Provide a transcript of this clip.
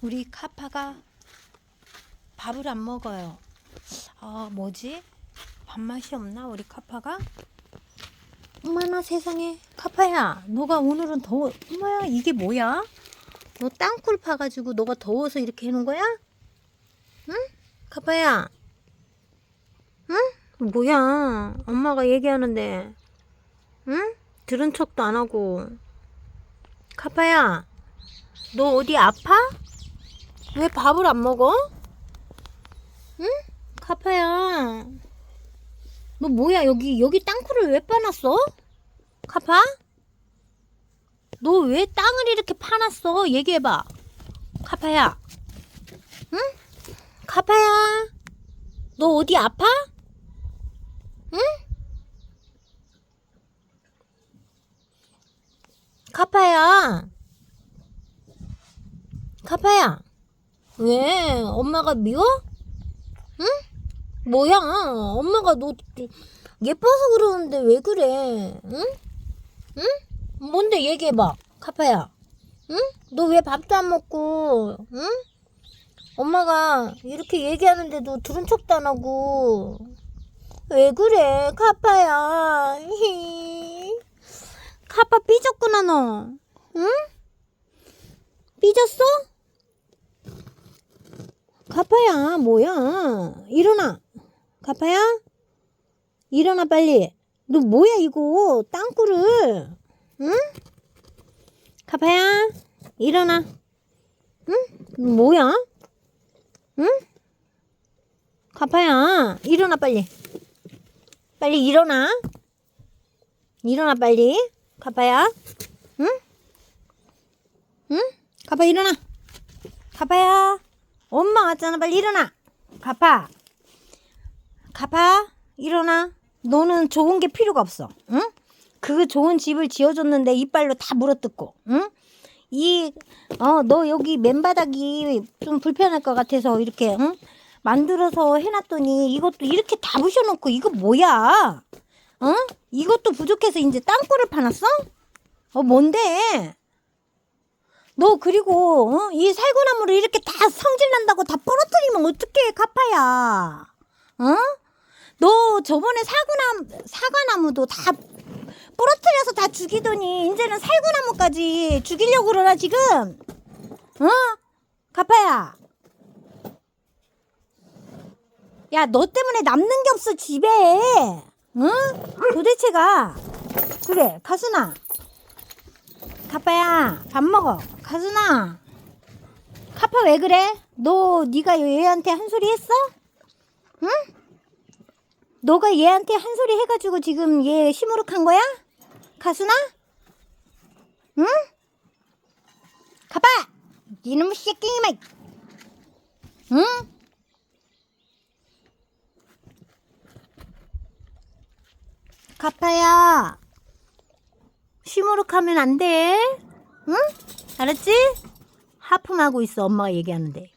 우리 카파가 밥을 안 먹어요. 아, 뭐지? 밥맛이 없나, 우리 카파가? 어머나 세상에. 카파야, 너가 오늘은 더워. 엄마야, 이게 뭐야? 너 땅굴 파가지고 너가 더워서 이렇게 해놓은 거야? 응? 카파야. 응? 뭐야? 엄마가 얘기하는데. 응? 들은 척도 안 하고. 카파야, 너 어디 아파? 왜 밥을 안 먹어? 응? 카파야. 너 뭐야, 여기, 여기 땅굴을 왜 파놨어? 카파? 너 왜 땅을 이렇게 파놨어? 얘기해봐. 카파야. 응? 카파야. 너 어디 아파? 응? 카파야. 카파야. 왜? 엄마가 미워? 응? 뭐야? 엄마가 너 예뻐서 그러는데 왜 그래? 응? 응? 뭔데 얘기해봐. 카파야. 응? 너 왜 밥도 안 먹고, 응? 엄마가 이렇게 얘기하는데도 들은 척도 안 하고. 왜 그래, 카파야. 카파 삐졌구나, 너. 응? 삐졌어? 카파야, 뭐야. 일어나. 카파야? 일어나, 빨리. 너 뭐야, 이거. 땅굴을. 응? 카파야, 일어나. 응? 뭐야? 응? 카파야, 일어나, 빨리. 빨리 일어나. 일어나, 빨리. 카파야. 응? 응? 카파 일어나. 카파야. 엄마 왔잖아. 빨리 일어나. 카파. 카파. 일어나. 너는 좋은 게 필요가 없어. 응? 그 좋은 집을 지어줬는데 이빨로 다 물어뜯고. 응? 이, 어, 너 여기 맨바닥이 좀 불편할 것 같아서 이렇게, 응? 만들어서 해놨더니 이것도 이렇게 다 부셔놓고 이거 뭐야? 어? 이것도 부족해서 이제 땅굴을 파놨어? 어, 뭔데? 너 그리고 어? 이 살구나무를 이렇게 다 성질난다고 다 부러뜨리면 어떡해 카파야 어? 너 저번에 사과나무, 사과나무도 다 부러뜨려서 다 죽이더니 이제는 살구나무까지 죽이려고 그러나 지금 어? 카파야 야 너 때문에 남는 게 없어 집에 응? 도대체가 그래 가순아 카파야 밥 먹어 가순아 카파 왜 그래? 너 네가 얘한테 한 소리 했어? 응? 너가 얘한테 한 소리 해가지고 지금 얘 시무룩한 거야? 가순아? 응? 카파! 이놈 새끼마! 응? 카파야 시무룩하면 안 돼. 응? 알았지? 하품하고 있어. 엄마가 얘기하는데.